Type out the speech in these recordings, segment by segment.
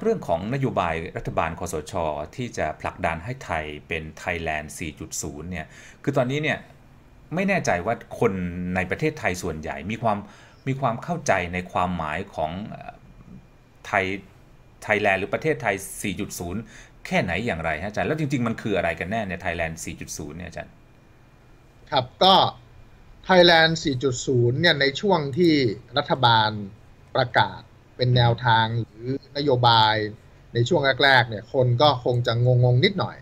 เรื่องของนโยบายรัฐบาลคอสช ที่จะผลักดันให้ไทยเป็นไทยแลนด์ 4.0 เนี่ย คือตอนนี้เนี่ยไม่แน่ใจว่าคนในประเทศไทยส่วนใหญ่มีความมีความเข้าใจในความหมายของไทยไทยแลนด์หรือประเทศไทย 4.0 แค่ไหนอย่างไรฮะอาจารย์ แล้วจริง ๆ มันคืออะไรกันแน่ในไทยแลนด์ 4.0 เนี่ยอาจารย์ ครับก็ไทยแลนด์ 4.0 เนี่ยในช่วงที่รัฐบาลประกาศ เป็นแนวทางหรือนโยบายในช่วงแรกๆเนี่ย คนก็คงจะงงๆนิดหน่อย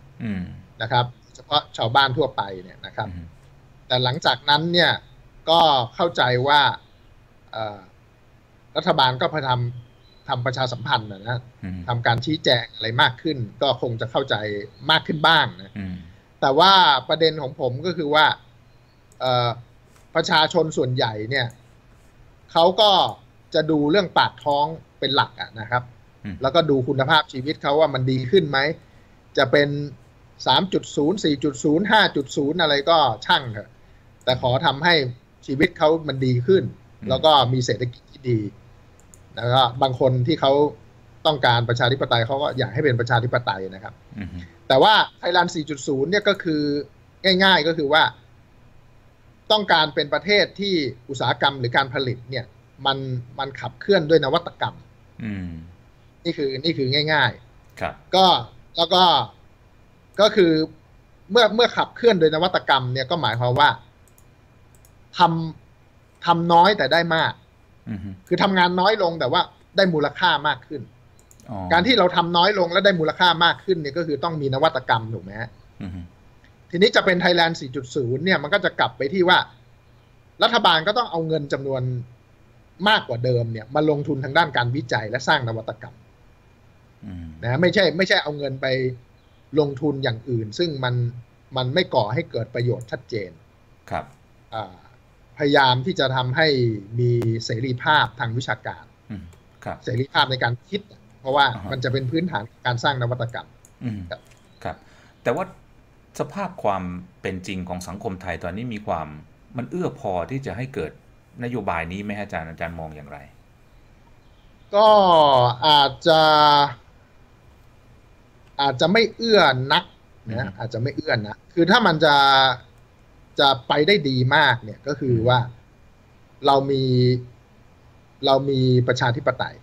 นะครับ เฉพาะชาวบ้านทั่วไปเนี่ยนะครับ แต่หลังจากนั้นเนี่ยก็เข้าใจว่ารัฐบาลก็พยายามทำประชาสัมพันธ์นะทำการชี้แจงอะไรมากขึ้น ก็คงจะเข้าใจมากขึ้นบ้างนะแต่ว่าประเด็นของผมก็คือว่าประชาชนส่วนใหญ่เนี่ยเขาก็ จะดูเรื่องปากท้องเป็นหลักอะนะครับ แล้วก็ดูคุณภาพชีวิตเขาว่ามันดีขึ้นไหม จะเป็นสามจุดศูนย์สี่จุดศูนย์ห้าจุดศูนย์อะไรก็ช่างเถอะ แต่ขอทำให้ชีวิตเขามันดีขึ้น แล้วก็มีเศรษฐกิจที่ดี แล้วก็บางคนที่เขาต้องการประชาธิปไตยเขาก็อยากให้เป็นประชาธิปไตยนะครับ แต่ว่าไทยแลนด์ 4.0 เนี่ยก็คือง่าย ๆ ก็คือว่า ต้องการเป็นประเทศที่อุตสาหกรรมหรือการผลิตเนี่ย มันมันขับเคลื่อนด้วยนวัตกรรมนี่คือนี่คือง่าย ๆ ครับ ก็แล้วก็ก็คือเมื่อเมื่อขับเคลื่อนโดยนวัตกรรมเนี่ยก็หมายความว่าทำทำน้อยแต่ได้มากคือทำงานน้อยลงแต่ว่าได้มูลค่ามากขึ้นการที่เราทำน้อยลงแล้วได้มูลค่ามากขึ้นเนี่ยก็คือต้องมีนวัตกรรมถูกไหมฮะทีนี้จะเป็นไทยแลนด์ 4.0 เนี่ยมันก็จะกลับไปที่ว่า รัฐบาลก็ต้องเอาเงินจำนวน มากกว่าเดิมเนี่ยมาลงทุนทางด้านการวิจัยและสร้างนวัตกรรมนะไม่ใช่ ไม่ใช่เอาเงินไปลงทุนอย่างอื่น ซึ่งมันมันไม่ก่อให้เกิดประโยชน์ชัดเจนครับพยายามที่จะทำให้มีเสรีภาพทางวิชาการเสรีภาพในการคิด เพราะว่ามันจะเป็นพื้นฐานการสร้างนวัตกรรมครับ แต่ว่าสภาพความเป็นจริงของสังคมไทยตอนนี้มีความมันเอื้อพอที่จะให้เกิด นโยบายนี้ไหมอาจารย์อาจารย์มองอย่างไร ก็อาจจะ อาจจะไม่เอื้อนักนะอาจจะไม่เอื้อนะคือถ้ามันจะจะไปได้ดีมากเนี่ยก็คือว่าเรามีเรามีประชาธิปไตย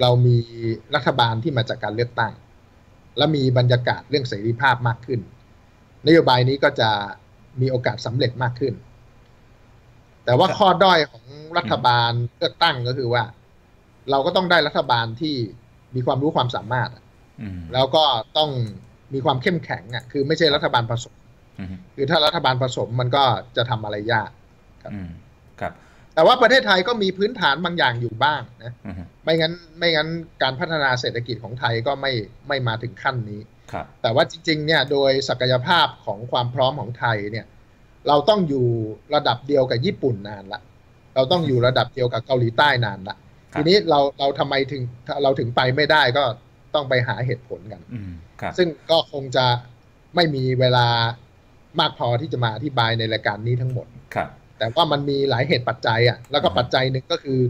เรามีรัฐบาลที่มาจากการเลือกตั้ง และมีบรรยากาศเรื่องเสรีภาพมากขึ้น นโยบายนี้ก็จะมีโอกาสสำเร็จมากขึ้น แต่ว่าข้อด้อยของรัฐบาลเลือกตั้งก็คือว่า เราก็ต้องได้รัฐบาลที่มีความรู้ความสามารถแล้วก็ต้องมีความเข้มแข็งอะ คือไม่ใช่รัฐบาลผสมคือถ้ารัฐบาลผสมมันก็จะทำอะไรยากครับครับ แต่ว่าประเทศไทยก็มีพื้นฐานบางอย่างอยู่บ้างนะไม่งั้นไม่งั้นการพัฒนาเศรษฐกิจของไทยก็ไม่ไม่มาถึงขั้นนี้ครับแต่ว่าจริง ๆ เนี่ยโดยศักยภาพของความพร้อมของไทยเนี่ย เราต้องอยู่ระดับเดียวกับญี่ปุ่นนานละ เราต้องอยู่ระดับเดียวกับเกาหลีใต้นานละ ทีนี้เราเราทำไมถึงเราถึงไปไม่ได้ก็ต้องไปหาเหตุผลกัน ซึ่งก็คงจะไม่มีเวลามากพอที่จะมาอธิบายในรายการนี้ทั้งหมด ครับ แต่ว่ามันมีหลายเหตุปัจจัยอะ แล้วก็ปัจจัยหนึ่งก็คือ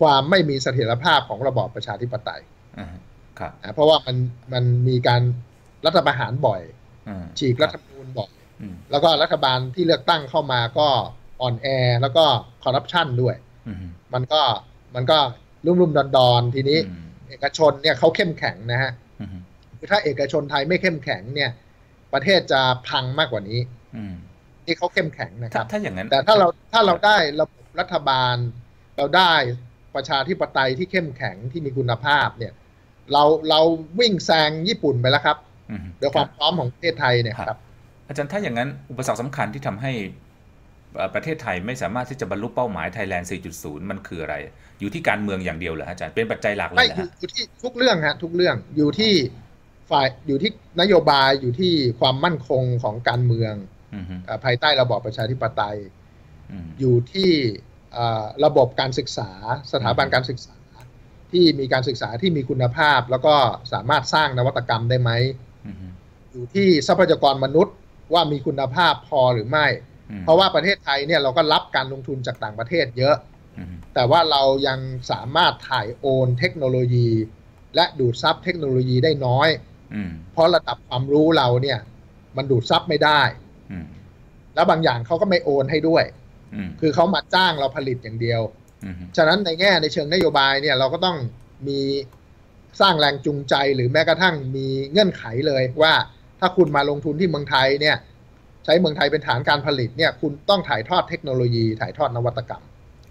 ความไม่มีเสถียรภาพของระบอบประชาธิปไตยครับเพราะว่ามันมันมีการรัฐประหารบ่อย ฉีกรัฐธรรมนูญบ่อย แล้วก็รัฐบาลที่เลือกตั้งเข้ามาก็อ่อนแอแล้วก็คอร์รัปชันด้วยมันก็มันก็รุ่มรุ่มดอนดอนทีนี้ เอกชนเนี่ยเขาเข้มแข็งนะฮะคือถ้าเอกชนไทยไม่เข้มแข็งเนี่ย ประเทศจะพังมากกว่านี้ที่เขาเข้มแข็งนะครับ ถ้าอย่างนั้น แต่ถ้าเราถ้าเราได้ระบบรัฐบาล เราได้ประชาธิปไตยที่เข้มแข็งที่มีคุณภาพเนี่ย เราเราวิ่งแซงญี่ปุ่นไปแล้วครับโดยความพร้อมของประเทศไทยเนี่ยครับ อาจารย์ถ้าอย่างนั้นอุปสรรคสำคัญที่ทำให้ประเทศไทยไม่สามารถที่จะบรรลุเป้าหมายไทยแลนด์ 4.0 มันคืออะไร อยู่ที่การเมืองอย่างเดียวเหรออาจารย์เป็นปัจจัยหลักเลยนะอยู่ที่ทุกเรื่องฮะทุกเรื่องอยู่ที่ฝ่ายอยู่ที่นโยบายอยู่ที่ความมั่นคงของการเมืองภายใต้ระบอบประชาธิปไตย อยู่ที่ระบบการศึกษา สถาบันการศึกษา ที่มีการศึกษาที่มีคุณภาพ แล้วก็สามารถสร้างนวัตกรรมได้ไหมอยู่ที่ทรัพยากรมนุษย์ ว่ามีคุณภาพพอหรือไม่ เพราะว่าประเทศไทยเนี่ยเราก็รับการลงทุนจากต่างประเทศเยอะ แต่ว่าเรายังสามารถถ่ายโอนเทคโนโลยี และดูดซับเทคโนโลยีได้น้อยเพราะระดับความรู้เราเนี่ย มันดูดซับไม่ได้แล้วบางอย่างเขาก็ไม่โอนให้ด้วย คือเขามาจ้างเราผลิตอย่างเดียว ฉะนั้นในแง่ในเชิงนโยบายเนี่ยเราก็ต้องมีสร้างแรงจูงใจหรือแม้กระทั่งมีเงื่อนไขเลยว่า ถ้าคุณมาลงทุนที่เมืองไทยเนี่ย ใช้เมืองไทยเป็นฐานการผลิตเนี่ย คุณต้องถ่ายทอดเทคโนโลยี ถ่ายทอดนวัตกรรม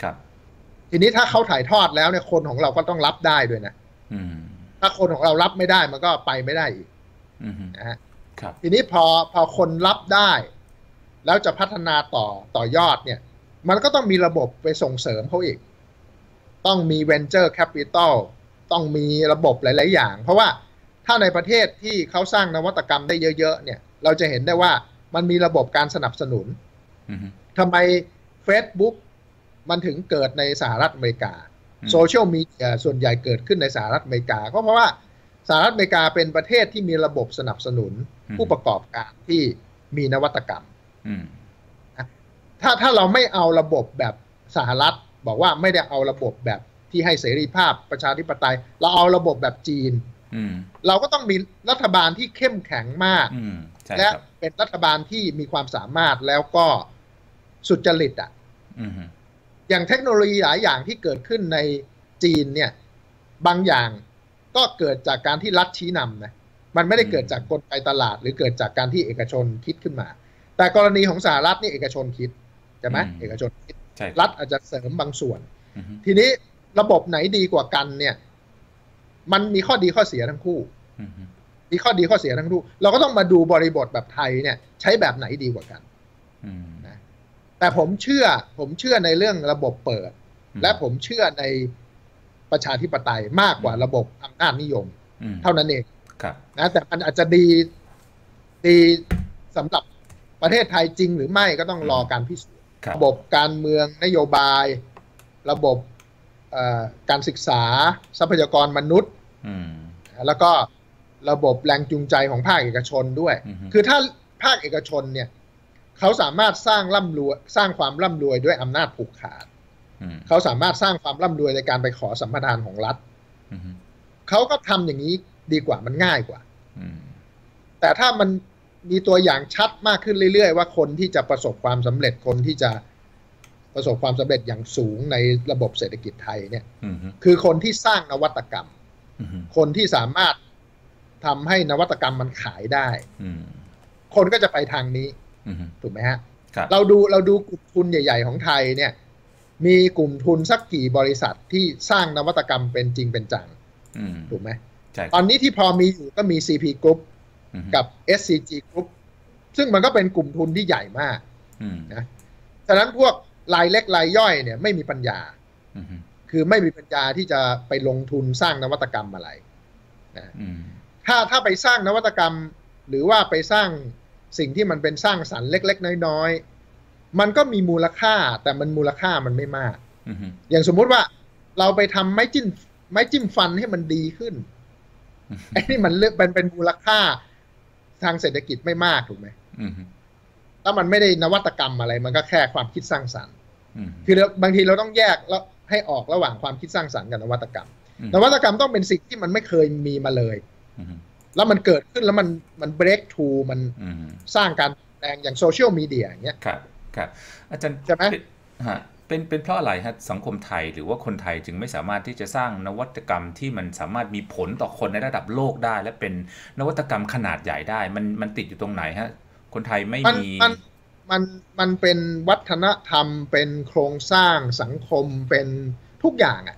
ครับ ทีนี้ถ้าเขาถ่ายทอดแล้วเนี่ยคนของเราก็ต้องรับได้ด้วยนะถ้าคนของเรารับไม่ได้มันก็ไปไม่ได้อีกนะฮะทีนี้พอพอคนรับได้ แล้วจะพัฒนาต่อต่อยอดเนี่ย มันก็ต้องมีระบบไปส่งเสริมเขาอีก ต้องมี venture capital ต้องมีระบบหลาย ๆ อย่าง เพราะว่า ถ้าในประเทศที่เขาสร้างนวัตกรรมได้เยอะๆเนี่ย เราจะเห็นได้ว่ามันมีระบบการสนับสนุนทำไม Facebook มันถึงเกิดในสหรัฐอเมริกาโซเชียลมีเดียส่วนใหญ่เกิดขึ้นในสหรัฐอเมริกา ก็เพราะว่าสหรัฐอเมริกาเป็นประเทศที่มีระบบสนับสนุนผู้ประกอบการที่มีนวัตกรรมถ้าถ้าเราไม่เอาระบบแบบสหรัฐ บอกว่าไม่ได้เอาระบบแบบที่ให้เสรีภาพประชาธิปไตย เราเอาระบบแบบจีน เราก็ต้องมีรัฐบาลที่เข้มแข็งมากและเป็นรัฐบาลที่มีความสามารถแล้วก็สุจริตอะอย่างเทคโนโลยีหลายอย่างที่เกิดขึ้นในจีนเนี่ย บางอย่างก็เกิดจากการที่รัฐชี้นำนะมันไม่ได้เกิดจากกลไกตลาด หรือเกิดจากการที่เอกชนคิดขึ้นมา แต่กรณีของสหรัฐนี่เอกชนคิดใช่ไหมเอกชนคิดรัฐอาจจะเสริมบางส่วน ทีนี้ระบบไหนดีกว่ากันเนี่ย มันมีข้อดีข้อเสียทั้งคู่มีข้อดีข้อเสียทั้งคู่ เราก็ต้องมาดูบริบทแบบไทยเนี่ย ใช้แบบไหนดีกว่ากันนะแต่ผมเชื่อ ผมเชื่อในเรื่องระบบเปิด และผมเชื่อในประชาธิปไตยมากกว่าระบบอำนาจนิยม เท่านั้นเองนะแต่มันอาจจะดีดีสำหรับประเทศไทยจริงหรือไม่ก็ต้องรอการพิสูจน์ระบบการเมืองนโยบาย ระบบ การศึกษาทรัพยากรมนุษย์แล้วก็ระบบแรงจูงใจของภาคเอกชนด้วย คือถ้าภาคเอกชนเนี่ยเขาสามารถสร้างร่ำรวยสร้างความร่ำรวยด้วยอำนาจผูกขาดเขาสามารถสร้างความร่ำรวยในการไปขอสัมปทานของรัฐเขาก็ทำอย่างนี้ดีกว่ามันง่ายกว่าแต่ถ้ามันมีตัวอย่างชัดมากขึ้นเรื่อยๆ ว่าคนที่จะประสบความสำเร็จคนที่จะ ประสบความสำเร็จอย่างสูงในระบบเศรษฐกิจไทยเนี่ยคือคนที่สร้างนวัตกรรมคนที่สามารถทำให้นวัตกรรมมันขายได้คนก็จะไปทางนี้ถูกไหมฮะเราดูเราดูกลุ่มทุนใหญ่ ๆ ของไทยเนี่ย มีกลุ่มทุนสักกี่บริษัทที่สร้างนวัตกรรมเป็นจริงเป็นจังถูกไหมตอนนี้ที่พอมีอยู่ก็มี CP Group กับ SCG Group ซึ่งมันก็เป็นกลุ่มทุนที่ใหญ่มากนะฉะนั้นพวก รายเล็กรายย่อยเนี่ยไม่มีปัญญาคือไม่มีปัญญาที่จะไปลงทุนสร้างนวัตกรรมอะไรนะถ้าถ้าไปสร้างนวัตกรรม หรือว่าไปสร้างสิ่งที่มันเป็นสร้างสรรค์เล็ก ๆ น้อยๆมันก็มีมูลค่าแต่มันมูลค่ามันไม่มากอย่างสมมุติว่าเราไปทำไม้จิ้มไม้จิ้มฟันให้มันดีขึ้นไอ้นี่มันเลือกเป็นเป็นมูลค่าทางเศรษฐกิจไม่มากถูกไหม ถ้ามันไม่ได้นวัตกรรมอะไร มันก็แค่ความคิดสร้างสรรค์คือบางทีเราต้องแยกแล้วให้ออกระหว่างความคิดสร้างสรรค์กับนวัตกรรม นวัตกรรมต้องเป็นสิ่งที่มันไม่เคยมีมาเลยแล้วมันเกิดขึ้นแล้วมันมันเบรกทูมันสร้างการแปลงอย่างโซเชียลมีเดียอย่างเงี้ยครับครับอาจารย์ใช่ไหมฮะเป็นเป็นเพราะอะไรฮะสังคมไทยหรือว่าคนไทยจึงไม่สามารถที่จะสร้างนวัตกรรมที่มันสามารถมีผลต่อคนในระดับโลกได้ และเป็นนวัตกรรมขนาดใหญ่ได้ มันมันติดอยู่ตรงไหนฮะ คนไทยไม่มีมันมันมันเป็นวัฒนธรรมเป็นโครงสร้างสังคมเป็นทุกอย่างอะ่ะ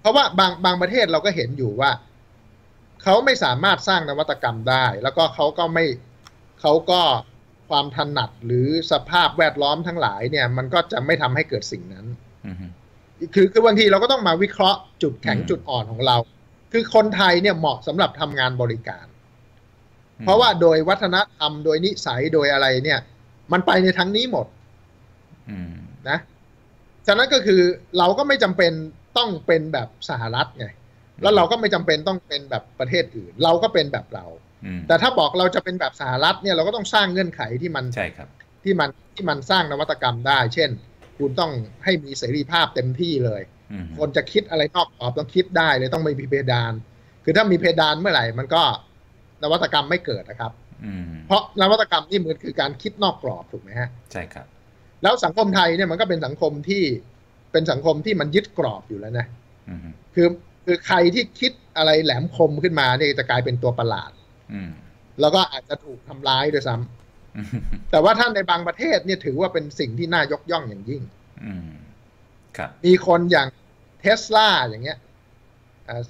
เพราะว่าบางบางประเทศเราก็เห็นอยู่ว่า เขาไม่สามารถสร้างนวัตกรรมได้ แล้วก็เขาก็ไม่เขาก็ความถนัดหรือสภาพแวดล้อมทั้งหลายเนี่ย มันก็จะไม่ทำให้เกิดสิ่งนั้นคือคือบางทีเราก็ต้องมาวิเคราะห์จุดแข็งจุดอ่อนของเรา คือคนไทยเนี่ยเหมาะสำหรับทำงานบริการ เพราะว่าโดยวัฒนธรรมโดยนิสัยโดยอะไรเนี่ย มันไปในทั้งนี้หมดนะฉะนั้นก็คือเราก็ไม่จำเป็นต้องเป็นแบบสหรัฐไงแล้วเราก็ไม่จำเป็นต้องเป็นแบบประเทศอื่น เราก็เป็นแบบเรา แต่ถ้าบอกเราจะเป็นแบบสหรัฐเนี่ยเราก็ต้องสร้างเงื่อนไขที่มันใช่ครับ ที่มันที่มันสร้างนวัตกรรมได้ เช่น คุณต้องให้มีเสรีภาพเต็มที่เลย คนจะคิดอะไรนอกกรอบต้องคิดได้เลยต้องไม่มีเพดาน คือถ้ามีเพดานเมื่อไหร่มันก็ นวัตกรรมไม่เกิดนะครับเพราะนวัตกรรมนี่มันคือการคิดนอกกรอบถูกไหมฮะใช่ครับ แล้วสังคมไทยเนี่ยมันก็เป็นสังคมที่เป็นสังคมที่มันยึดกรอบอยู่แล้วนะคือคือใครที่คิดอะไรแหลมคมขึ้นมาเนี่ยจะกลายเป็นตัวประหลาดแล้วก็อาจจะถูกทำร้ายด้วยซ้ำแต่ว่าท่านในบางประเทศเนี่ยถือว่าเป็นสิ่งที่น่ายกย่องอย่างยิ่งมีคนอย่างเทสลาอย่างเงี้ย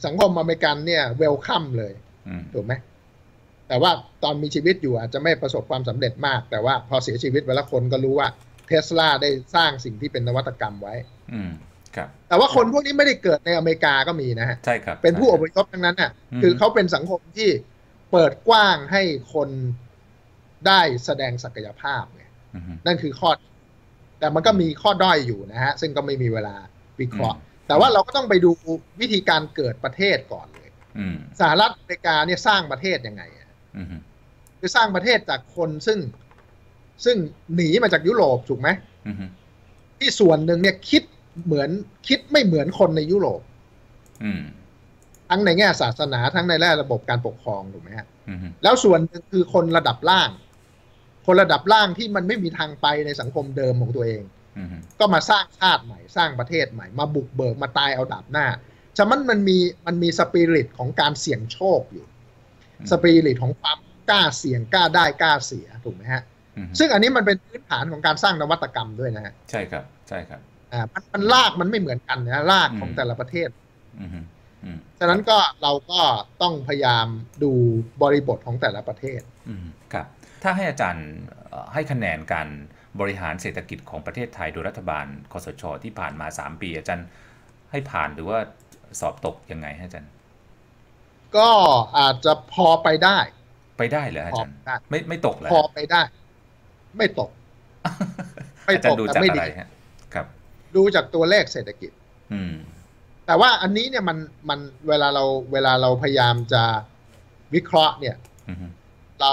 สังคมอเมริกันเนี่ยเวลคัมเลยถูกไหม แต่ว่าตอนมีชีวิตอยู่อาจจะไม่ประสบความสำเร็จมาก แต่ว่าพอเสียชีวิตไปแล้วคนก็รู้ว่าเทสลาได้สร้างสิ่งที่เป็นนวัตกรรมไว้ อืมครับแต่ว่าคนพวกนี้ไม่ได้เกิดในอเมริกาก็มีนะฮะใช่ครับ เป็นผู้อพยพทั้งนั้นน่ะ คือเขาเป็นสังคมที่เปิดกว้างให้คนได้แสดงศักยภาพเนี่ยนั่นคือข้อ แต่มันก็มีข้อด้อยอยู่นะฮะ ซึ่งก็ไม่มีเวลาวิเคราะห์ แต่ว่าเราก็ต้องไปดูวิธีการเกิดประเทศก่อนเลยสหรัฐอเมริกาเนี่ยสร้างประเทศยังไง คือสร้างประเทศจากคนซึ่งซึ่งหนีมาจากยุโรปถูกไหมที่ส่วนหนึ่งเนี่ยคิดเหมือนคิดไม่เหมือนคนในยุโรปทั้งในแง่ศาสนาทั้งในแง่ระบบการปกครองถูกไหมฮะแล้วส่วนหนึ่งคือคนระดับล่าง คนระดับล่างที่มันไม่มีทางไปในสังคมเดิมของตัวเองก็มาสร้างชาติใหม่ สร้างประเทศใหม่ มาบุกเบิกมาตายเอาดาบหน้าฉะนั้นมันมีมันมีสปิริตของการเสี่ยงโชคอยู่ สปิริตของความกล้าเสี่ยงกล้าได้กล้าเสียถูกไหมฮะ ซึ่งอันนี้มันเป็นพื้นฐานของการสร้างนวัตกรรมด้วยนะฮะใช่ครับ ใช่ครับอ่ามันมันลากมันไม่เหมือนกันนะลากของแต่ละประเทศฉะนั้นก็เราก็ต้องพยายามดูบริบทของแต่ละประเทศครับ ถ้าให้อาจารย์ให้คะแนนการบริหารเศรษฐกิจของประเทศไทยโดยรัฐบาลคอสช ที่ผ่านมาสามปี อาจารย์ให้ผ่านหรือว่าสอบตกยังไงอาจารย์ ก็อาจจะพอไปได้ ไปได้เหรออาจารย์ไม่ไม่ตกเลยพอไปได้ ไม่ตก ไม่ตกแต่ไม่ดีครับ ดูจากตัวเลขเศรษฐกิจ อืม แต่ว่าอันนี้เนี่ยมันมันเวลาเราเวลาเราพยายามจะวิเคราะห์เนี่ยเรา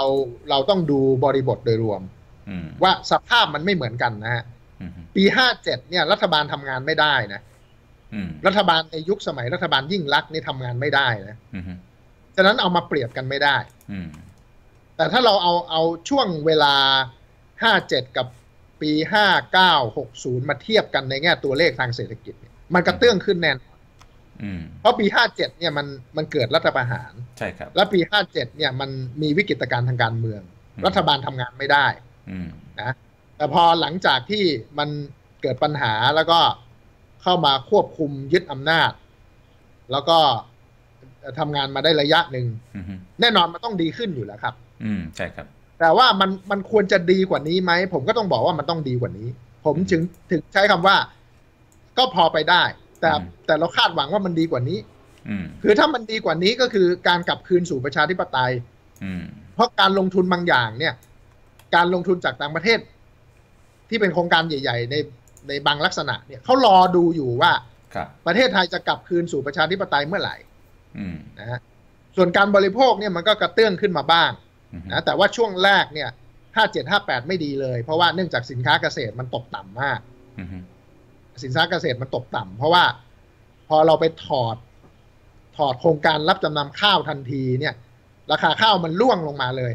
เราต้องดูบริบทโดยรวมว่าสภาพมันไม่เหมือนกันนะฮะปีห้าเจ็ดเนี่ย รัฐบาลทำงานไม่ได้นะรัฐบาลในยุคสมัยรัฐบาลยิ่งรักนี่ทำงานไม่ได้นะ ฉะนั้นเอามาเปรียบกันไม่ได้แต่ถ้าเราเอาเอาช่วงเวลาห้าเจ็ดกับปีห้าเก้าหกศูนย์มาเทียบกันในแง่ตัวเลขทางเศรษฐกิจ มันกระเตื้องขึ้นแน่นเพราะปีห้าเจ็ดเนี่ยมันมันเกิดรัฐประหาร ใช่ครับ แล้วปีห้าเจ็ดเนี่ยมันมีวิกฤตการณ์ทางการเมือง รัฐบาลทำงานไม่ได้นะแต่พอหลังจากที่มันเกิดปัญหาแล้วก็เข้ามาควบคุมยึดอำนาจ แล้วก็ ทำงานมาได้ระยะหนึ่งแน่นอนมันต้องดีขึ้นอยู่แล้วครับ อืมใช่ครับ แต่ว่ามันมันควรจะดีกว่านี้ไหมผมก็ต้องบอกว่ามันต้องดีกว่านี้ ผมถึงถึงใช้คำว่า ก็พอไปได้ แต่แต่เราคาดหวังว่ามันดีกว่านี้คือถ้ามันดีกว่านี้ก็คือการกลับคืนสู่ประชาธิปไตยเพราะการลงทุนบางอย่าง เนี่ย การลงทุนจากต่างประเทศ ที่เป็นโครงการใหญ่ ๆ ในในบางลักษณะ เนี่ยเขารอดูอยู่ว่าประเทศไทยจะกลับคืนสู่ประชาธิปไตยเมื่อไหร่ นะฮะส่วนการบริโภคเนี่ยมันก็กระเตื้องขึ้นมาบ้างนะแต่ว่าช่วงแรกเนี่ยห้าเจ็ดห้าแปดไม่ดีเลย เพราะว่าเนื่องจากสินค้าเกษตรมันตกต่ำมากสินค้าเกษตรมันตกต่ำเพราะว่าพอเราไปถอดถอดโครงการรับจำนำข้าวทันทีเนี่ย ราคาข้าวมันร่วงลงมาเลย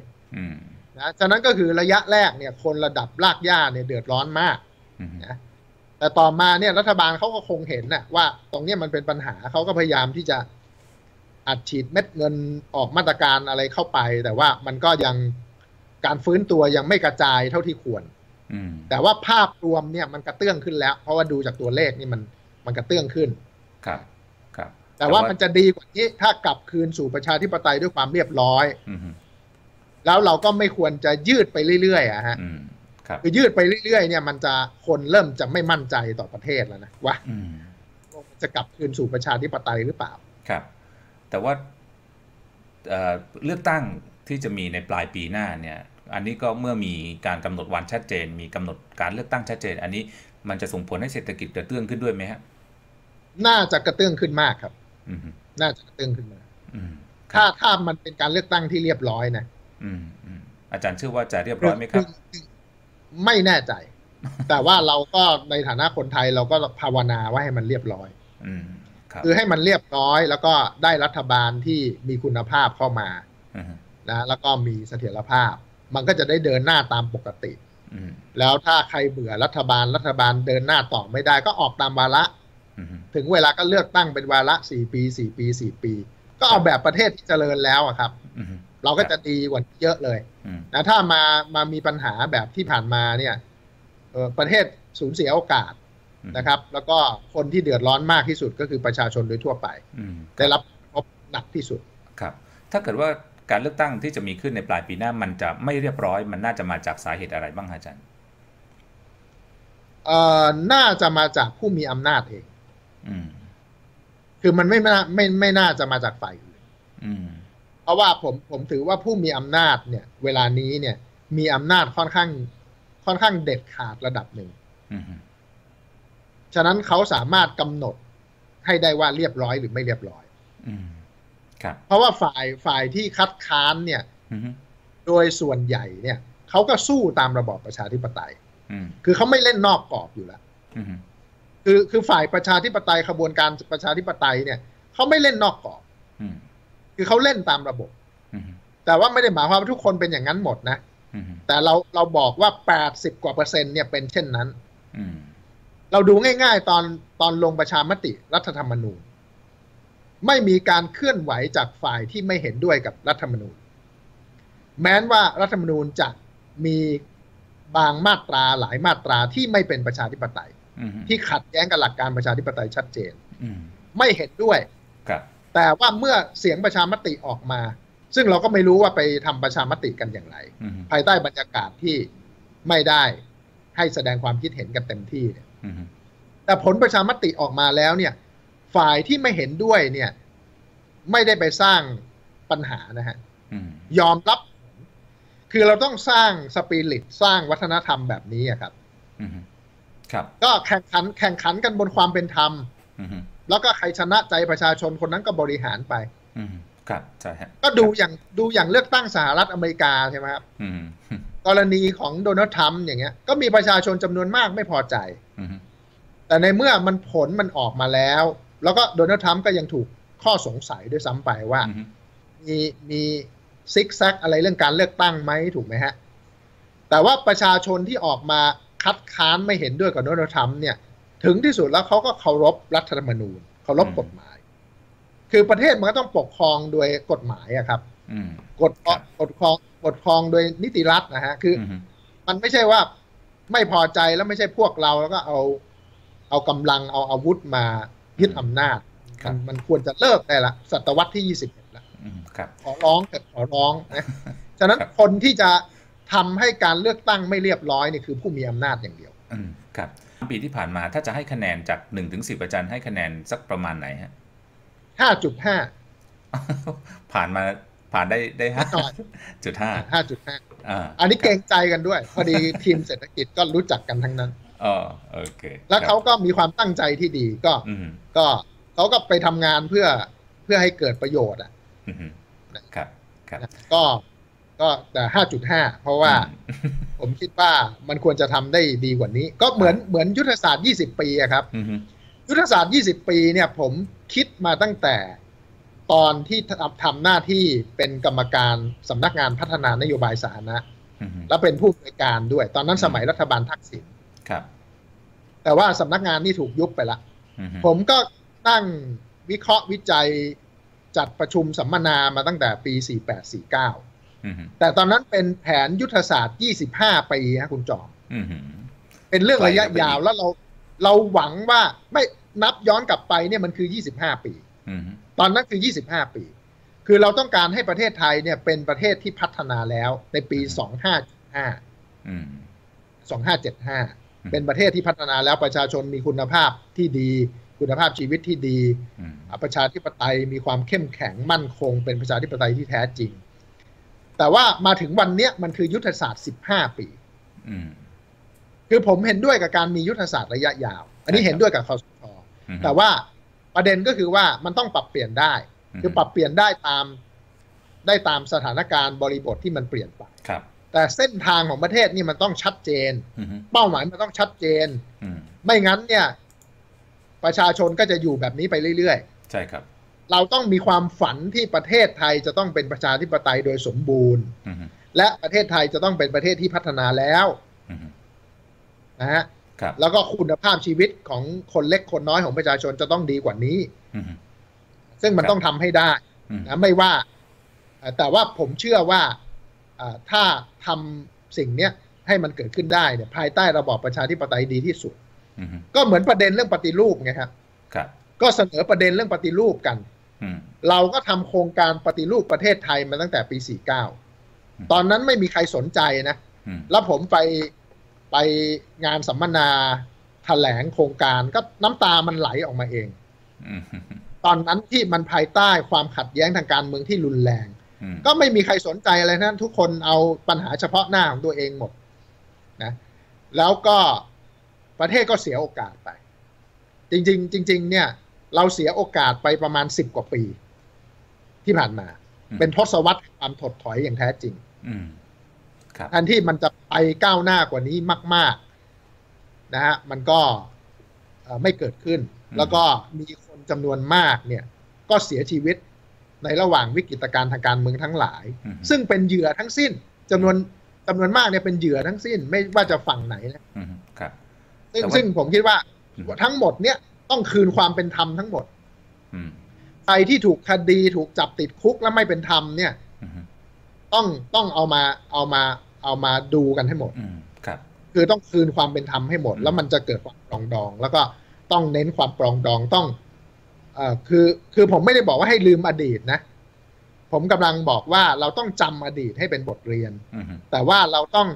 นะฉะนั้นก็คือระยะแรกเนี่ย คนระดับรากหญ้าเนี่ยเดือดร้อนมากนะแต่ต่อมาเนี่ยรัฐบาลเขาก็คงเห็นนะว่าตรงนี้มันเป็นปัญหาเขาก็พยายามที่จะ อัดฉีดเม็ดเงินออกมาตรการอะไรเข้าไป แต่ว่ามันก็ยังการฟื้นตัวยังไม่กระจายเท่าที่ควรแต่ว่าภาพรวมเนี่ยมันกระเตื้องขึ้นแล้ว เพราะว่าดูจากตัวเลขนี่มันมันกระเตื้องขึ้น ครับครับ แต่ว่ามันจะดีกว่านี้ถ้ากลับคืนสู่ประชาธิปไตยด้วยความเรียบร้อยแล้วเราก็ไม่ควรจะยืดไปเรื่อยๆอะฮะคือยืดไปเรื่อยๆ เนี่ยมันจะคนเริ่มจะไม่มั่นใจต่อประเทศแล้วนะว่าจะกลับคืนสู่ประชาธิปไตยหรือเปล่า ครับ แต่ว่าเลือกตั้งที่จะมีในปลายปีหน้าเนี่ยอันนี้ก็เมื่อมีการกำหนดวันชัดเจน มีกำหนดการเลือกตั้งชัดเจน อันนี้มันจะส่งผลให้เศรษฐกิจกระเตื้องขึ้นด้วยไหมฮะน่าจะกระเตื้องขึ้นมากครับน่าจะกระเตื้องขึ้นมาถ้าถ้ามันเป็นการเลือกตั้งที่เรียบร้อยนะอาจารย์เชื่อว่าจะเรียบร้อยไหมครับ ไม่แน่ใจ แต่ว่าเราก็ในฐานะคนไทยเราก็ภาวนาว่าให้มันเรียบร้อย คือให้มันเรียบร้อยแล้วก็ได้รัฐบาลที่มีคุณภาพเข้ามานะแล้วก็มีเสถียรภาพ มันก็จะได้เดินหน้าตามปกติแล้วถ้าใครเบื่อรัฐบาลรัฐบาลเดินหน้าต่อไม่ได้ก็ออกตามวาระถึงเวลาก็เลือกตั้งเป็นวาระสี่ปีสี่ปีสี่ปี ก็เอาแบบประเทศที่เจริญแล้วอะครับเราก็จะดีกว่าเยอะเลยนะถ้ามามามีปัญหาแบบที่ผ่านมาเนี่ยประเทศสูญเสียโอกาส นะครับ แล้วก็คนที่เดือดร้อนมากที่สุดก็คือประชาชนโดยทั่วไปได้รับพบหนักที่สุดครับ ถ้าเกิดว่าการเลือกตั้งที่จะมีขึ้นในปลายปีหน้ามันจะไม่เรียบร้อย มันน่าจะมาจากสาเหตุอะไรบ้างอาจารย์เอ่อน่าจะมาจากผู้มีอำนาจเองคือมันไม่ไม่ไม่ไม่น่าจะมาจากฝ่ายอื่นเพราะว่าผมผมถือว่าผู้มีอำนาจเนี่ย เวลานี้เนี่ย มีอำนาจค่อนข้าง ค่อนข้างเด็ดขาดระดับหนึ่ง ฉะนั้นเขาสามารถกำหนดให้ได้ว่าเรียบร้อยหรือไม่เรียบร้อยครับ เพราะว่าฝ่ายฝ่ายที่คัดค้านเนี่ยโดยส่วนใหญ่เนี่ยเขาก็สู้ตามระบอบประชาธิปไตยคือเขาไม่เล่นนอกกรอบอยู่แล้วคือคือฝ่ายประชาธิปไตยขบวนการประชาธิปไตยเนี่ยเขาไม่เล่นนอกกรอบคือเขาเล่นตามระบบแต่ว่าไม่ได้หมายความว่าทุกคนเป็นอย่างนั้นหมดนะแต่เราเราบอกว่าแปดสิบกว่าเปอร์เซ็นต์เนี่ยเป็นเช่นนั้น เราดูง่าย ๆ ตอนตอนลงประชามติรัฐธรรมนูญ ไม่มีการเคลื่อนไหวจากฝ่ายที่ไม่เห็นด้วยกับรัฐธรรมนูญ แม้นว่ารัฐธรรมนูญจะมีบางมาตราหลายมาตราที่ไม่เป็นประชาธิปไตยที่ขัดแย้งกับหลักการประชาธิปไตยชัดเจนไม่เห็นด้วยแต่ว่าเมื่อเสียงประชามติออกมา ซึ่งเราก็ไม่รู้ว่าไปทำประชามติกันอย่างไร ภายใต้บรรยากาศที่ไม่ได้ ให้แสดงความคิดเห็นกันเต็มที่เนี่ยแต่ผลประชามติออกมาแล้วเนี่ย ฝ่ายที่ไม่เห็นด้วยเนี่ย ไม่ได้ไปสร้างปัญหานะฮะยอมรับ คือเราต้องสร้างสปิริตสร้างวัฒนธรรมแบบนี้ครับครับ ก็แข่งขันแข่งขันกันบนความเป็นธรรมแล้วก็ใครชนะใจประชาชนคนนั้นก็บริหารไป ครับใช่ก็ดูอย่างดูอย่างเลือกตั้งสหรัฐอเมริกาใช่ไหมครับกรณีของโดนัลด์ทรัมป์อย่างเงี้ย ก็มีประชาชนจำนวนมากไม่พอใจแต่ในเมื่อมันผลมันออกมาแล้ว แล้วก็โดนัลด์ทรัมป์ก็ยังถูกข้อสงสัยด้วยซ้ำไปว่า มีมีซิกแซกอะไรเรื่องการเลือกตั้งไหมถูกไหมฮะ แต่ว่าประชาชนที่ออกมาคัดค้านไม่เห็นด้วยกับโดนัลด์ทรัมป์เนี่ย ถึงที่สุดแล้วเขาก็เคารพรัฐธรรมนูญเคารพกฎหมาย คือประเทศมันก็ต้องปกครองโดยกฎหมายอะครับกฎกฎครองกฎครองโดยนิติรัฐนะฮะ คือ มันไม่ใช่ว่าไม่พอใจแล้วไม่ใช่พวกเราแล้วก็เอา เอากำลังเอาอาวุธมายึดอำนาจมันมันควรจะเลิกได้ละศตวรรษที่ยี่สิบเอ็ดแล้วขอร้องแต่ขอร้องนะฉะนั้นคนที่จะทำให้การเลือกตั้งไม่เรียบร้อยนี่คือผู้มีอำนาจอย่างเดียวครับปีที่ผ่านมาถ้าจะให้คะแนนจากหนึ่งถึงสิบอาจารย์ให้คะแนนสักประมาณไหนฮะ ห้าจุดห้าผ่านมาผ่านได้ได้ห้าจุดห้าห้าจุดห้าอันนี้เกรงใจกันด้วย พอดีทีมเศรษฐกิจก็รู้จักกันทั้งนั้นอ๋อโอเค แล้วเขาก็มีความตั้งใจที่ดีก็ก็เขาก็ไปทำงานเพื่อเพื่อให้เกิดประโยชน์อะครับครับก็ก็แต่ห้าจุดห้าเพราะว่าผมคิดว่ามันควรจะทำได้ดีกว่านี้ ก็เหมือนเหมือนยุทธศาสตร์ยี่สิบปีอะครับ ยุทธศาสตร์ยี่สิบปีเนี่ยผมคิดมาตั้งแต่ตอนที่ทำหน้าที่เป็นกรรมการสำนักงานพัฒนานโยบายสาธารณะแล้วเป็นผู้บริการด้วย ตอนนั้นสมัยรัฐบาลทักษิณครับ แต่ว่าสำนักงานนี่ถูกยุบไปละผมก็ตั้งวิเคราะห์วิจัยจัดประชุมสัมมนามาตั้งแต่ปี 4849 แต่ตอนนั้นเป็นแผนยุทธศาสตร์ 25 ปีฮะคุณจอมเป็นเรื่องระยะยาวแล้วเราเราหวังว่าไม่ นับย้อนกลับไปเนี่ยมันคือ 25 ปีตอนนั้นคือ 25 ปี คือเราต้องการให้ประเทศไทยเนี่ยเป็นประเทศที่พัฒนาแล้วในปี 2575 2575 เป็นประเทศที่พัฒนาแล้วประชาชนมีคุณภาพที่ดี คุณภาพชีวิตที่ดี ประชาธิปไตยมีความเข้มแข็งมั่นคง เป็นประชาธิปไตยที่แท้จริง แต่ว่ามาถึงวันนี้มันคือยุทธศาสตร์ 15 ปีคือผมเห็นด้วยกับการมียุทธศาสตร์ระยะยาว อันนี้เห็นด้วยกับคอสช แต่ว่าประเด็นก็คือว่ามันต้องปรับเปลี่ยนได้ คือปรับเปลี่ยนได้ตามได้ตามสถานการณ์บริบทที่มันเปลี่ยนไปครับแต่เส้นทางของประเทศนี่มันต้องชัดเจน เป้าหมายมันต้องชัดเจน ไม่งั้นเนี่ย ประชาชนก็จะอยู่แบบนี้ไปเรื่อยๆ ใช่ครับ เราต้องมีความฝันที่ประเทศไทยจะต้องเป็นประชาธิปไตยโดยสมบูรณ์ และประเทศไทยจะต้องเป็นประเทศที่พัฒนาแล้วนะฮะ แล้วก็คุณภาพชีวิตของคนเล็กคนน้อยของประชาชนจะต้องดีกว่านี้ซึ่งมันต้องทำให้ได้นะไม่ว่า แต่ว่าผมเชื่อว่าถ้าทำสิ่งเนี้ยให้มันเกิดขึ้นได้เนี่ยภายใต้ระบอบประชาธิปไตยดีที่สุดก็เหมือนประเด็นเรื่องปฏิรูปไงครับก็เสนอประเด็นเรื่องปฏิรูปกันเราก็ทำโครงการปฏิรูปประเทศไทยมาตั้งแต่ปี 49 ตอนนั้นไม่มีใครสนใจนะ แล้วผมไป ไปงานสัมมนาแถลงโครงการก็น้ำตามันไหลออกมาเองตอนนั้นที่มันภายใต้ความขัดแย้งทางการเมืองที่รุนแรง ก็ไม่มีใครสนใจอะไรนั้นทุกคนเอาปัญหาเฉพาะหน้าของตัวเองหมดนะแล้วก็ประเทศก็เสียโอกาสไป จริง ๆ จริง ๆ เนี่ย เราเสียโอกาสไปประมาณสิบกว่าปี ที่ผ่านมา เป็นทศวรรษความถดถอยอย่างแท้จริง แทนที่มันจะไปก้าวหน้ากว่านี้มาก ๆ นะฮะมันก็ไม่เกิดขึ้น แล้วก็มีคนจำนวนมากเนี่ย ก็เสียชีวิตในระหว่างวิกฤตการณ์ทางการเมืองทั้งหลาย ซึ่งเป็นเหยื่อทั้งสิ้นจำนวนจำนวนมากเนี่ยเป็นเหยื่อทั้งสิ้น ไม่ว่าจะฝั่งไหนนะครับซึ่งซึ่งผมคิดว่าทั้งหมดเนี่ยต้องคืนความเป็นธรรมทั้งหมดใครที่ถูกคดีถูกจับติดคุกแล้วไม่เป็นธรรมเนี่ยต้องต้องเอามาเอามา เอามาดูกันให้หมดครับ คือต้องคืนความเป็นธรรมให้หมด แล้วมันจะเกิดความปรองดอง แล้วก็ต้องเน้นความปรองดองต้องเอ่อคือ คือผมไม่ได้บอกว่าให้ลืมอดีตนะ ผมกำลังบอกว่าเราต้องจำอดีตให้เป็นบทเรียนแต่ว่าเราต้อง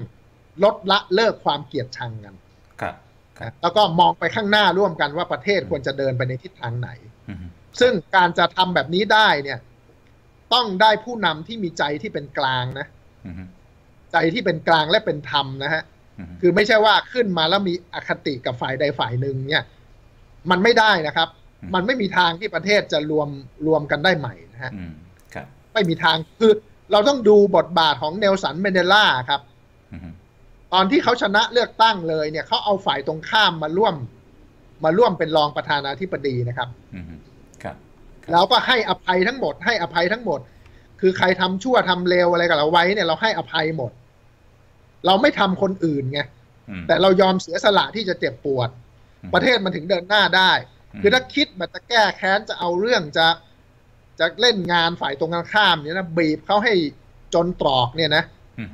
ลดละเลิกความเกลียดชังกันครับแล้วก็มองไปข้างหน้าร่วมกันว่าประเทศควรจะเดินไปในทิศทางไหน ซึ่งการจะทำแบบนี้ได้เนี่ย ต้องได้ผู้นำที่มีใจที่เป็นกลางนะ ใจที่เป็นกลางและเป็นธรรมนะฮะคือไม่ใช่ว่าขึ้นมาแล้วมีอคติกับฝ่ายใดฝ่ายหนึ่งเนี่ยมันไม่ได้นะครับ มันไม่มีทางที่ประเทศจะรวมรวมกันได้ใหม่นะฮะไม่มีทางคือเราต้องดูบทบาทของเนลสันเมเดล่าครับตอนที่เขาชนะเลือกตั้งเลยเนี่ยเขาเอาฝ่ายตรงข้ามมาร่วม มาร่วมเป็นรองประธานาธิบดีนะครับครับแล้วก็ให้อภัยทั้งหมด ให้อภัยทั้งหมด คือใครทำชั่วทำเลวอะไรกับเราไว้เนี่ยเราให้อภัยหมด เราไม่ทำคนอื่นไงแต่เรายอมเสียสละที่จะเจ็บปวด ประเทศมันถึงเดินหน้าได้ คือถ้าคิดแบบจะแก้แค้นจะเอาเรื่องจะจะเล่นงานฝ่ายตรงกันข้ามเนี่ยนะบีบเขาให้จนตรอกเนี่ยนะ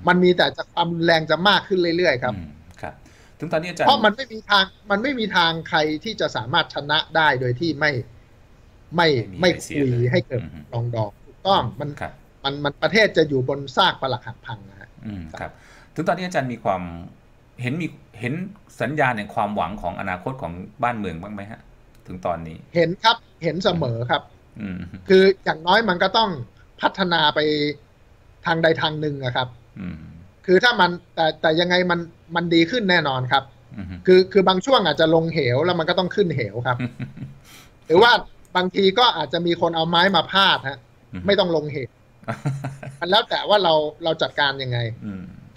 มันมีแต่จะความแรงจะมากขึ้นเรื่อยๆครับครับถึงตอนนี้อาจารย์เพราะมันไม่มีทางมันไม่มีทางใครที่จะสามารถชนะได้โดยที่ไม่ไม่ไม่คุยให้เกิดรองดอกถูกต้องมันมันมันประเทศจะอยู่บนซากปรักหักพังนะฮะครับ ถึงตอนนี้อาจารย์มีความเห็นมีเห็นสัญญาณแห่งความหวังของอนาคตของบ้านเมืองบ้างไหมฮะ ถึงตอนนี้ เห็นครับเห็นเสมอครับคืออย่างน้อยมันก็ต้องพัฒนาไปทางใดทางหนึ่งอะครับคือถ้ามันแต่แต่ยังไงมันมันดีขึ้นแน่นอนครับคือคือบางช่วงอาจจะลงเหวแล้วมันก็ต้องขึ้นเหวครับ หรือว่าบางทีก็อาจจะมีคนเอาไม้มาพาดฮะ ไม่ต้องลงเหวมันแล้วแต่ว่าเราเราจัดการยังไง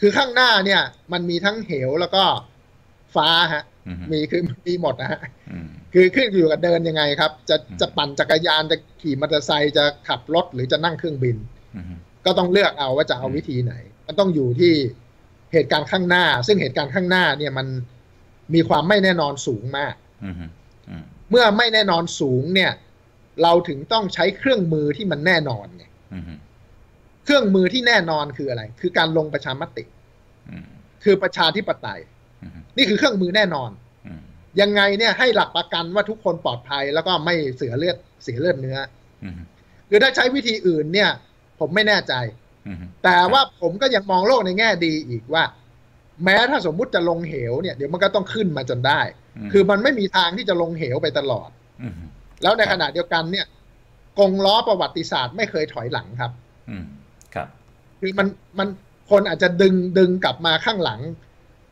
คือข้างหน้าเนี่ย มันมีทั้งเหวแล้วก็ฟ้าฮะ มีคือมีหมดนะฮะคือขึ้นอยู่กับเดินยังไงครับ จะจะปั่นจักรยานจะขี่มอเตอร์ไซค์จะขับรถหรือจะนั่งเครื่องบินก็ต้องเลือกเอาว่าจะเอาวิธีไหน มันต้องอยู่ที่เหตุการณ์ข้างหน้า ซึ่งเหตุการณ์ข้างหน้าเนี่ยมันมีความไม่แน่นอนสูงมากเมื่อไม่แน่นอนสูงเนี่ย เราถึงต้องใช้เครื่องมือที่มันแน่นอนไงเครื่องมือที่แน่นอนคืออะไร คือการลงประชามติ คือประชาธิปไตย นี่คือเครื่องมือแน่นอน ยังไงเนี่ยให้หลักประกันว่าทุกคนปลอดภัยแล้วก็ไม่เสียเลือดเสียเลือดเนื้อคือถ้าใช้วิธีอื่นเนี่ย ผมไม่แน่ใจแต่ว่าผมก็ยังมองโลกในแง่ดีอีกว่า แม้ถ้าสมมุติจะลงเหวเนี่ยเดี๋ยวมันก็ต้องขึ้นมาจนได้ คือมันไม่มีทางที่จะลงเหวไปตลอดแล้วในขณะเดียวกันเนี่ยกงล้อประวัติศาสตร์ไม่เคยถอยหลังครับครับ คือมันมัน คนอาจจะดึงดึงกลับมาข้างหลัง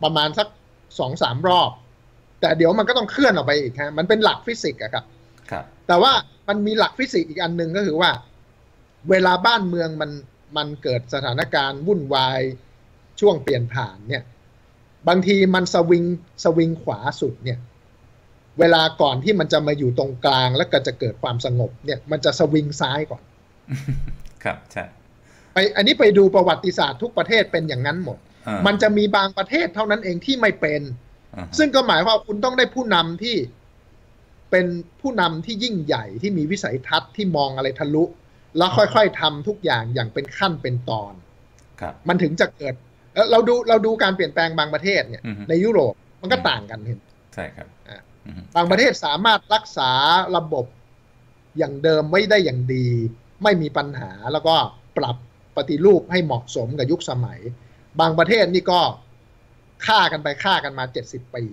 ประมาณสักสองสามรอบ แต่เดี๋ยวมันก็ต้องเคลื่อนออกไปอีกฮะมันเป็นหลักฟิสิกส์อะครับครับ แต่ว่ามันมีหลักฟิสิกส์อีกอันหนึ่งก็คือว่า เวลาบ้านเมืองมันมันเกิดสถานการณ์วุ่นวายช่วงเปลี่ยนผ่านเนี่ย บางทีมันสวิงสวิงขวาสุดเนี่ย เวลาก่อนที่มันจะมาอยู่ตรงกลางแล้วก็จะเกิดความสงบเนี่ย มันจะสวิงซ้ายก่อน ครับใช่ ไปอันนี้ไปดูประวัติศาสตร์ทุกประเทศเป็นอย่างนั้นหมด มันจะมีบางประเทศเท่านั้นเองที่ไม่เป็น ซึ่งก็หมายว่าคุณต้องได้ผู้นำที่เป็นผู้นำที่ยิ่งใหญ่ที่มีวิสัยทัศน์ที่มองอะไรทะลุ แล้วค่อยๆทำทุกอย่างอย่างเป็นขั้นเป็นตอนครับมันถึงจะเกิดเราดูเราดูการเปลี่ยนแปลงบางประเทศเนี่ยในยุโรปมันก็ต่างกันเห็นใช่ครับบางประเทศสามารถรักษาระบบอย่างเดิมไว้ได้อย่างดี ไม่มีปัญหาแล้วก็ปรับ ปฏิรูปให้เหมาะสมกับยุคสมัย บางประเทศนี่ก็ฆ่ากันไปฆ่ากันมาเจ็ดสิบปี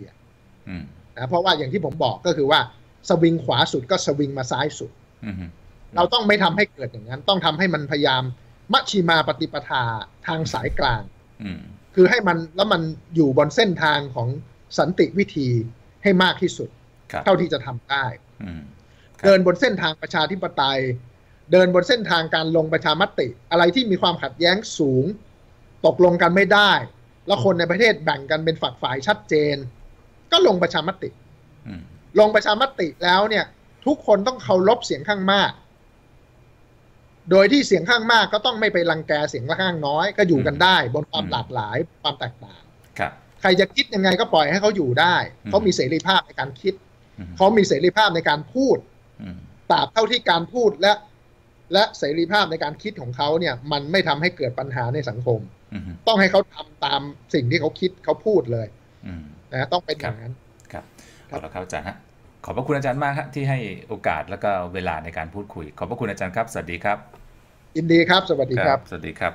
นะเพราะว่าอย่างที่ผมบอกก็คือว่าสวิงขวาสุดก็สวิงมาซ้ายสุดเราต้องไม่ทำให้เกิดอย่างนั้น ต้องทำให้มันพยายามมัชชีมาปฏิปทาทางสายกลางคือให้มันแล้วมันอยู่บนเส้นทางของสันติวิธีให้มากที่สุด เท่าที่จะทำได้เดินบนเส้นทางประชาธิปไตย เดินบนเส้นทางการลงประชามติ อะไรที่มีความขัดแย้งสูง ตกลงกันไม่ได้ แล้วคนในประเทศแบ่งกันเป็นฝักฝ่ายชัดเจน ก็ลงประชามติลงประชามติแล้วเนี่ย ทุกคนต้องเคารพเสียงข้างมาก โดยที่เสียงข้างมากก็ต้องไม่ไปรังแกเสียงข้างน้อย ก็อยู่กันได้ บนความหลากหลายความแตกต่างใครจะคิดยังไงก็ปล่อยให้เขาอยู่ได้เขามีเสรีภาพในการคิดเขามีเสรีภาพในการพูดตราบเท่าที่การพูดและ และเสรีภาพในการคิดของเขาเนี่ย มันไม่ทำให้เกิดปัญหาในสังคม ต้องให้เขาทำตามสิ่งที่เขาคิดเขาพูดเลยนะต้องเป็นอย่างนั้น ครับขอบพระคุณอาจารย์ฮะขอบพระคุณอาจารย์มากครับที่ให้โอกาสแล้วก็เวลาในการพูดคุย ขอบพระคุณอาจารย์ครับ สวัสดีครับยินดีครับ สวัสดีครับ สวัสดีครับ